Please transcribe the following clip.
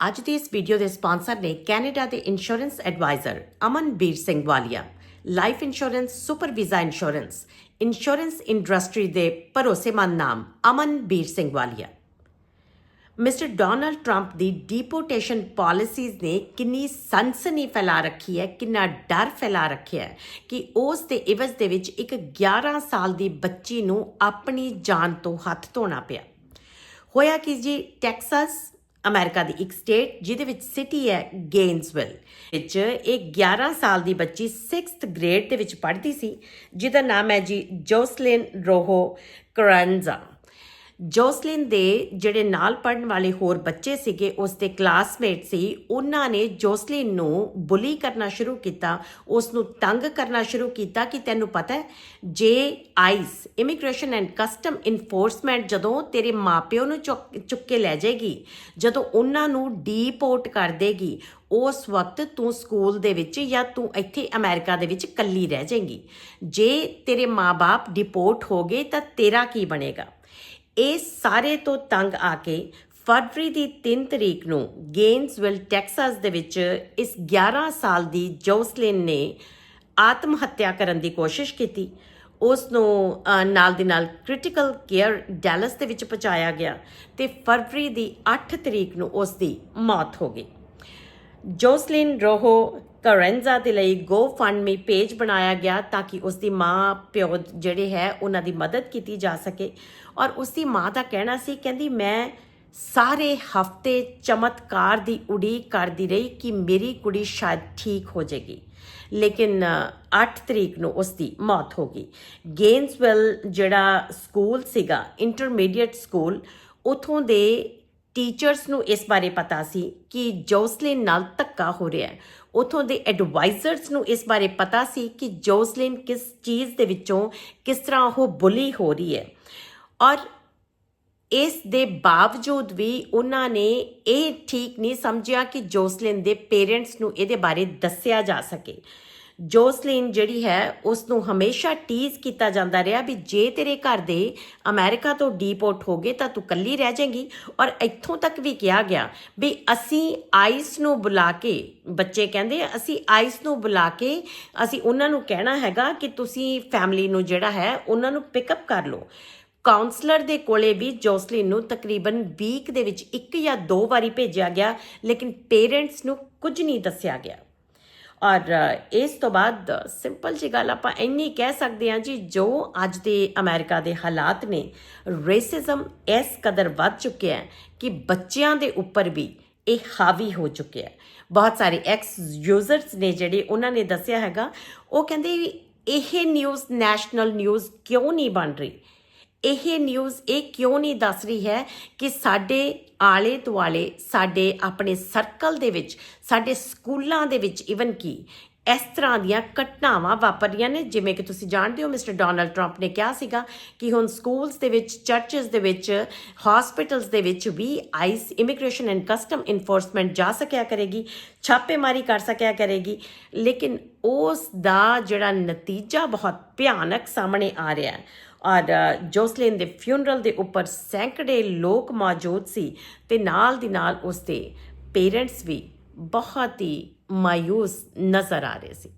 ਅੱਜ ਦੀ ਇਸ ਵੀਡੀਓ ਦੇ ਸਪਾਂਸਰ ਨੇ ਕੈਨੇਡਾ ਦੇ insurance advisor Amanbir Singh Walia, life insurance, super visa insurance insurance industry ਦੇ ਭਰੋਸੇਮੰਦ ਨਾਮ Amanbir Singh Walia. Mister Donald Trump ਦੀ ਡਿਪੋਰਟੇਸ਼ਨ ਪਾਲਿਸੀਜ਼ ਨੇ ਕਿੰਨੀ ਸਨਸਨੀ ਫੈਲਾ ਰੱਖੀ ਹੈ, ਕਿੰਨਾ ਡਰ ਫੈਲਾ ਰੱਖਿਆ ਹੈ ਕਿ ਉਸ ਦੇ ਇਵਜ਼ ਦੇ ਵਿੱਚ ਇੱਕ 11 ਸਾਲ ਦੀ ਬੱਚੀ ਨੂੰ ਆਪਣੀ ਜਾਨ ਤੋਂ ਹੱਥ ਧੋਣਾ ਪਿਆ। ਹੋਇਆ ਕਿ ਜੀ? ਟੈਕਸਸ ਅਮਰੀਕਾ ਦੀ ਇੱਕ ਸਟੇਟ, ਜਿਹਦੇ ਵਿੱਚ ਸਿਟੀ ਹੈ ਗੇਨਸਵਿਲ, ਵਿੱਚ ਇੱਕ 11 ਸਾਲ ਦੀ ਬੱਚੀ 6th ਗ੍ਰੇਡ ਦੇ ਵਿੱਚ ਪੜ੍ਹਦੀ ਸੀ, ਜਿਹਦਾ ਨਾਮ ਹੈ ਜੀ ਜੋਸਲਿਨ ਰੋਹੋ ਕਰੰਜ਼ਾ। ਜੋਸਲਿਨ ਦੇ ਜਿਹੜੇ ਨਾਲ ਪੜਨ ਵਾਲੇ ਹੋਰ ਬੱਚੇ ਸੀਗੇ, ਉਸ ਦੇ ਕਲਾਸਮੇਟ ਸੀ, ਉਹਨਾਂ ਨੇ ਜੋਸਲਿਨ ਨੂੰ ਬੁਲੀ ਕਰਨਾ ਸ਼ੁਰੂ ਕੀਤਾ, ਉਸ ਨੂੰ ਤੰਗ ਕਰਨਾ ਸ਼ੁਰੂ ਕੀਤਾ ਕਿ ਤੈਨੂੰ ਪਤਾ ਹੈ, ਜੇ ICE immigration and customs enforcement ਜਦੋਂ ਤੇਰੇ ਮਾਪਿਓ ਨੂੰ ਚੁੱਕ ਚੁੱਕ ਕੇ ਲੈ ਜਾਏਗੀ, ਜਦੋਂ ਉਹਨਾਂ ਨੂੰ ਡੀਪੋਰਟ ਕਰ ਦੇਗੀ, ਉਸ ਵਕਤ ਤੂੰ ਸਕੂਲ ਦੇ ਵਿੱਚ ਜਾਂ ਤੂੰ ਇੱਥੇ ਅਮਰੀਕਾ ਦੇ ਵਿੱਚ ਕੱਲੀ ਰਹਿ ਜਾਏਂਗੀ। ਜੇ ਤੇਰੇ ਮਾਪੇ ਡਿਪੋਰਟ ਹੋ ਗਏ ਤਾਂ ਤੇਰਾ ਕੀ ਬਣੇਗਾ? ਇਹ ਸਾਰੇ ਤੋਂ ਤੰਗ ਆ ਕੇ ਫਰਵਰੀ ਦੀ 3 ਤਰੀਕ ਨੂੰ ਗੇਨਸਵਿਲ, ਟੈਕਸਾਸ ਦੇ ਵਿੱਚ ਇਸ 11 ਸਾਲ ਦੀ ਜੋਸਲਿਨ ਨੇ ਆਤਮ ਹੱਤਿਆ ਕਰਨ ਦੀ ਕੋਸ਼ਿਸ਼ ਕੀਤੀ। ਉਸ ਨੂੰ ਨਾਲ ਦੀ ਨਾਲ ਕ੍ਰਿਟੀਕਲ ਕੇਅਰ ਡੈਲਸ ਦੇ ਵਿੱਚ ਪਹੁੰਚਾਇਆ ਗਿਆ ਤੇ ਫਰਵਰੀ ਦੀ 8 ਤਰੀਕ ਨੂੰ ਉਸ ਦੀ ਮੌਤ ਹੋ ਗਈ। ਜੋਸਲਿਨ ਰੋਹੋ ਕਰੈਂਜ਼ਾ ਦੇ ਲਈ ਗੋ ਫੰਡ ਪੇਜ ਬਣਾਇਆ ਗਿਆ ਤਾਂ ਕਿ ਉਸ ਦੀ ਮਾਂ ਪਿਓ ਜਿਹੜੇ ਹੈ ਉਹਨਾਂ ਦੀ ਮਦਦ ਕੀਤੀ ਜਾ ਸਕੇ। ਔਰ ਉਸ ਦੀ ਮਾਂ ਦਾ ਕਹਿਣਾ ਸੀ ਕਹਿੰਦੀ ਮੈਂ ਸਾਰੇ ਹਫ਼ਤੇ ਚਮਤਕਾਰ ਦੀ ਉਡੀਕ ਕਰਦੀ ਰਹੀ ਕਿ ਮੇਰੀ ਕੁੜੀ ਸ਼ਾਇਦ ਠੀਕ ਹੋ ਜਾਏਗੀ। ਲੇਕਿਨ ਅ, 8 ਤਰੀਕ ਨੂੰ ਉਸ ਦੀ ਮੌਤ ਹੋ ਗਈ। ਗੇਨਸਵੈਲ ਜਿਹੜਾ ਸਕੂਲ ਸੀਗਾ ਇੰਟਰਮੀਡੀਏਟ ਸਕੂਲ ਉਥੋਂ ਦੇ ਟੀਚਰਸ ਨੂੰ ਇਸ ਬਾਰੇ ਪਤਾ ਸੀ ਕਿ ਜੋਸਲਿਨ ਨਾਲ ਧੱਕਾ ਹੋ ਰਿਹਾ ਹੈ। ਉਥੋਂ ਦੇ ਐਡਵਾਈਜ਼ਰਸ ਨੂੰ ਇਸ ਬਾਰੇ ਪਤਾ ਸੀ ਕਿ ਜੋਸਲਿਨ ਕਿਸ ਚੀਜ਼ ਦੇ ਵਿੱਚੋਂ ਕਿਸ ਤਰ੍ਹਾਂ ਉਹ ਬੁਲੀ ਹੋ ਰਹੀ ਹੈ। ਔਰ ਇਸ ਦੇ ਬਾਵਜੂਦ ਵੀ ਉਹਨਾਂ ਨੇ ਇਹ ਠੀਕ ਨਹੀਂ ਸਮਝਿਆ ਕਿ ਜੋਸਲਿਨ ਦੇ ਪੇਰੈਂਟਸ ਨੂੰ ਇਹਦੇ ਬਾਰੇ ਦੱਸਿਆ ਜਾ ਸਕੇ। ਜੋਸਲਿਨ ਜਿਹੜੀ ਹੈ ਉਸ ਨੂੰ ਹਮੇਸ਼ਾ ਟੀਜ਼ ਕੀਤਾ ਜਾਂਦਾ ਰਿਹਾ ਵੀ ਜੇ ਤੇਰੇ ਘਰ ਦੇ ਅਮਰੀਕਾ ਤੋਂ ਡੀਪੋਰਟ ਹੋ ਗਏ ਤਾਂ ਤੂੰ ਕੱਲੀ ਰਹਿ ਜਾਏਂਗੀ। ਔਰ ਇੱਥੋਂ ਤੱਕ ਵੀ ਕਿਹਾ ਗਿਆ ਵੀ ਅਸੀਂ ਆਈਸ ਨੂੰ ਬੁਲਾ ਕੇ, ਬੱਚੇ ਕਹਿੰਦੇ ਅਸੀਂ ਆਈਸ ਨੂੰ ਬੁਲਾ ਕੇ ਅਸੀਂ ਉਹਨਾਂ ਨੂੰ ਕਹਿਣਾ ਹੈਗਾ ਕਿ ਤੁਸੀਂ ਫੈਮਿਲੀ ਨੂੰ ਜਿਹੜਾ ਹੈ, ਉਹਨਾਂ ਨੂੰ ਪਿਕਅਪ ਕਰ ਲਓ। ਕਾਉਂਸਲਰ ਦੇ ਕੋਲੇ ਵੀ ਜੋਸਲਿਨ ਨੂੰ ਤਕਰੀਬਨ ਵੀਕ ਦੇ ਵਿੱਚ ਇੱਕ ਜਾਂ ਦੋ ਵਾਰੀ ਭੇਜਿਆ ਗਿਆ, ਲੇਕਿਨ ਪੇਰੈਂਟਸ ਨੂੰ ਕੁਝ ਨਹੀਂ ਦੱਸਿਆ ਗਿਆ। ਔਰ ਇਸ ਤੋਂ ਬਾਅਦ ਸਿੰਪਲ ਜੀ ਗੱਲ ਆਪਾਂ ਇੰਨੀ ਕਹਿ ਸਕਦੇ ਹਾਂ ਜੀ, ਜੋ ਅੱਜ ਦੇ ਅਮਰੀਕਾ ਦੇ ਹਾਲਾਤ ਨੇ ਰੇਸਿਜ਼ਮ ਇਸ ਕਦਰ ਵੱਧ ਚੁੱਕਿਆ ਹੈ ਕਿ ਬੱਚਿਆਂ ਦੇ ਉੱਪਰ ਵੀ ਇਹ ਹਾਵੀ ਹੋ ਚੁੱਕਿਆ ਹੈ। ਬਹੁਤ ਸਾਰੇ ਐਕਸ ਯੂਜ਼ਰਸ ਨੇ ਜਿਹੜੇ ਉਹਨਾਂ ਨੇ ਦੱਸਿਆ ਹੈਗਾ, ਉਹ ਕਹਿੰਦੇ ਇਹ ਨਿਊਜ਼ ਨੈਸ਼ਨਲ ਨਿਊਜ਼ ਕਿਉਂ ਨਹੀਂ ਬਣ ਰਹੀ? ਇਹ ਨਿਊਜ਼ ਇਹ ਕਿਉਂ ਨਹੀਂ ਦੱਸ ਰਹੀ ਹੈ ਕਿ ਸਾਡੇ ਆਲੇ ਦੁਆਲੇ, ਸਾਡੇ ਆਪਣੇ ਸਰਕਲ ਦੇ ਵਿੱਚ, ਸਾਡੇ ਸਕੂਲਾਂ ਦੇ ਵਿੱਚ ਇਵਨ ਕੀ ਇਸ ਤਰ੍ਹਾਂ ਦੀਆਂ ਘਟਨਾਵਾਂ ਵਾਪਰੀਆਂ ਨੇ ਜਿਵੇਂ ਕਿ ਤੁਸੀਂ ਜਾਣਦੇ ਹੋ ਮਿਸਟਰ ਡੋਨਲਡ ਟਰੰਪ ਨੇ ਕਿਹਾ ਸੀਗਾ ਕਿ ਹੁਣ ਸਕੂਲਸ ਦੇ ਵਿੱਚ ਚਰਚਸ ਦੇ ਵਿੱਚ ਹਸਪੀਟਲਸ ਦੇ ਵਿੱਚ ਵੀ ICE immigration and customs enforcement ਜਾ ਸਕਿਆ ਕਰੇਗੀ ਛਾਪੇਮਾਰੀ ਕਰ ਸਕਿਆ ਕਰੇਗੀ। ਲੇਕਿਨ ਉਸ ਦਾ ਜਿਹੜਾ ਨਤੀਜਾ ਬਹੁਤ ਭਿਆਨਕ ਸਾਹਮਣੇ ਆ ਰਿਹਾ ਹੈ। ਔਰ ਅ, ਜੋਸਲਿਨ ਦੇ ਫਿਊਨਰਲ ਦੇ ਉੱਪਰ ਸੈਂਕੜੇ ਲੋਕ ਮੌਜੂਦ ਸੀ ਤੇ ਨਾਲ ਦੀ ਨਾਲ ਉਸ ਦੇ ਪੇਰੈਂਟਸ ਵੀ ਬਹੁਤ ਹੀ ਮਾਇੂਸ ਨਜ਼ਰ ਆ ਰਹੇ ਸੀ।